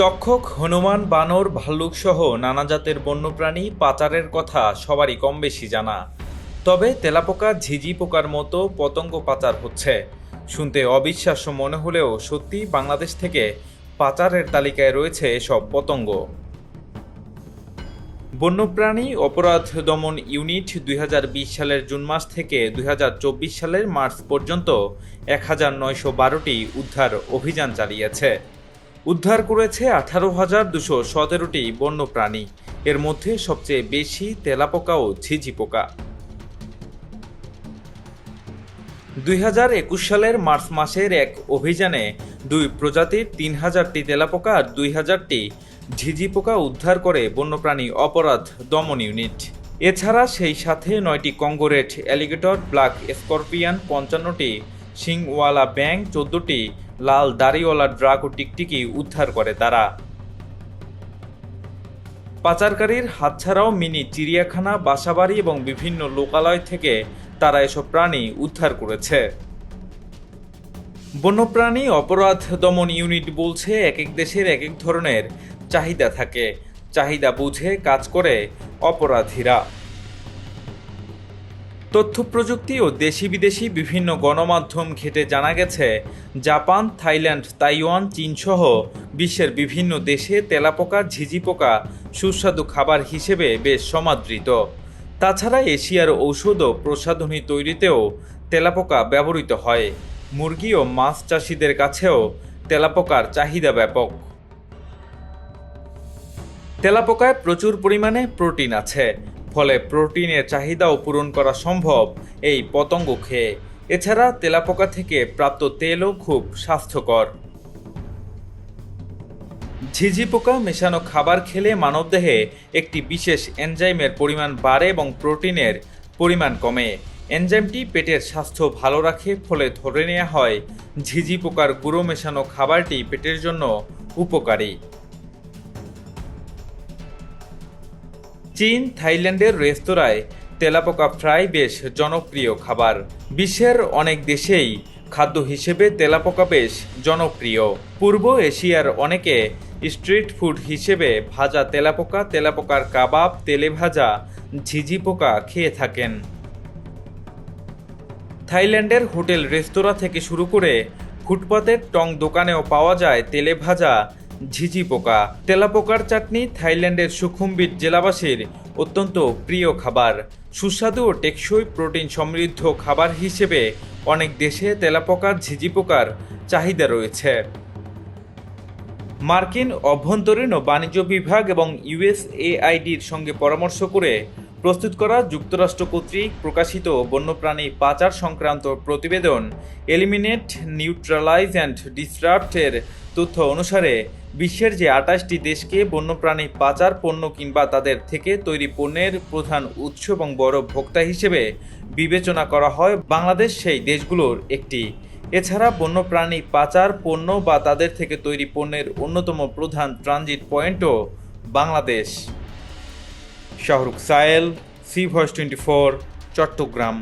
তক্ষক, হনুমান, বানর ভাল্লুক সহ নানা জাতের বন্যপ্রাণী পাচারের কথা সবারই কম বেশি জানা। তবে তেলাপোকা, ঝিঝি পোকার মতো পতঙ্গ পাচার হচ্ছে। শুনতে অবিশ্বাস্য মনে হলেও সত্যি বাংলাদেশ থেকে পাচারের তালিকায় রয়েছে এসব পতঙ্গ। বন্যপ্রাণী অপরাধ দমন ইউনিট দুই হাজার বিশ সালের জুন মাস থেকে দুই হাজার চব্বিশ সালের মার্চ পর্যন্ত এক হাজার নয়শো বারোটি উদ্ধার অভিযান চালিয়েছে। উদ্ধার করেছে আঠারো হাজার দুশো সতেরোটি বন্যপ্রাণী। এর মধ্যে সবচেয়ে বেশি তেলাপোকা ও ঝিঝি পোকা দুই হাজার একুশ সালের মার্চ মাসের এক অভিযানে দুই প্রজাতির তিন হাজারটি তেলাপোকা আর দুই হাজারটি ঝিঝি পোকা উদ্ধার করে বন্যপ্রাণী অপরাধ দমন ইউনিট। এছাড়া সেই সাথে নয়টি কঙ্গোরেট, অ্যালিগেটর, ব্ল্যাক স্করপিয়ান, পঞ্চান্নটি শিংওয়ালা ব্যাং চোদ্দটি লাল দাড়িওয়ালা ড্রাগ ও টিকটিকি উদ্ধার করে তারা। পাচারকারীর হাতছাড়াও মিনি চিড়িয়াখানা, বাসাবাড়ি এবং বিভিন্ন লোকালয় থেকে তারা এসব প্রাণী উদ্ধার করেছে। বন্যপ্রাণী অপরাধ দমন ইউনিট বলছে এক এক দেশের এক এক ধরনের চাহিদা থাকে। চাহিদা বুঝে কাজ করে অপরাধীরা। তথ্য প্রযুক্তি ও দেশি বিদেশি বিভিন্ন গণমাধ্যম ঘেটে জানা গেছে, জাপান, থাইল্যান্ড, তাইওয়ান চীনসহ বিশ্বের বিভিন্ন দেশে তেলাপোকা ঝিঝি পোকা সুস্বাদু খাবার হিসেবে বেশ সমাদৃত। তাছাড়া এশিয়ার ঔষধ ও প্রসাধনী তৈরিতেও তেলাপোকা ব্যবহৃত হয়। মুরগি ও মাছ চাষিদের কাছেও তেলাপোকার চাহিদা ব্যাপক। তেলাপোকায় প্রচুর পরিমাণে প্রোটিন আছে। ফলে প্রোটিনের চাহিদাও পূরণ করা সম্ভব এই পতঙ্গ খেয়ে। এছাড়া তেলাপোকা থেকে প্রাপ্ত তেলও খুব স্বাস্থ্যকর। ঝিঝি পোকা মেশানো খাবার খেলে মানবদেহে একটি বিশেষ এনজাইমের পরিমাণ বাড়ে এবং প্রোটিনের পরিমাণ কমে। এনজাইমটি পেটের স্বাস্থ্য ভালো রাখে, ফলে ধরে নেওয়া হয় ঝিঝি পোকার গুঁড়ো মেশানো খাবারটি পেটের জন্য উপকারী। চীন থাইল্যান্ডের রেস্তোরাঁয় তেলাপোকা ফ্রাই বেশ জনপ্রিয় খাবার। বিশ্বের অনেক দেশেই খাদ্য হিসেবে তেলাপোকা বেশ জনপ্রিয়। পূর্ব এশিয়ার অনেকে স্ট্রিট ফুড হিসেবে ভাজা তেলাপোকা, তেলাপোকার কাবাব, তেলে ভাজা, ঝিঝি পোকা খেয়ে থাকেন। থাইল্যান্ডের হোটেল রেস্তোরাঁ থেকে শুরু করে ফুটপাতের টং দোকানেও পাওয়া যায় তেলে ভাজা ঝিঝি পোকা। তেলাপোকার চাটনি থাইল্যান্ডের সুখুমবিট জেলাবাসীর অত্যন্ত প্রিয় খাবার। সুস্বাদু ও টেকসই প্রোটিন সমৃদ্ধ খাবার হিসেবে অনেক দেশে তেলাপোকার ঝিঝি পোকার চাহিদা রয়েছে। মার্কিন অভ্যন্তরীণ ও বাণিজ্য বিভাগ এবং ইউএসএআইডির সঙ্গে পরামর্শ করে প্রস্তুত করা যুক্তরাষ্ট্র কর্তৃক প্রকাশিত বন্যপ্রাণী পাচার সংক্রান্ত প্রতিবেদন এলিমিনেট, নিউট্রালাইজ অ্যান্ড ডিসরাপ্টের তথ্য অনুসারে, বিশ্বের যে আটাশটি দেশকে বন্যপ্রাণী পাচার পণ্য কিংবা তাদের থেকে তৈরি পণ্যের প্রধান উৎস এবং বড় ভোক্তা হিসেবে বিবেচনা করা হয়, বাংলাদেশ সেই দেশগুলোর একটি। এছাড়া বন্যপ্রাণী পাচার পণ্য বা তাদের থেকে তৈরি পণ্যের অন্যতম প্রধান transit পয়েন্টও Bangladesh. Shahrukh Sayel C voice twenty four Chattogram.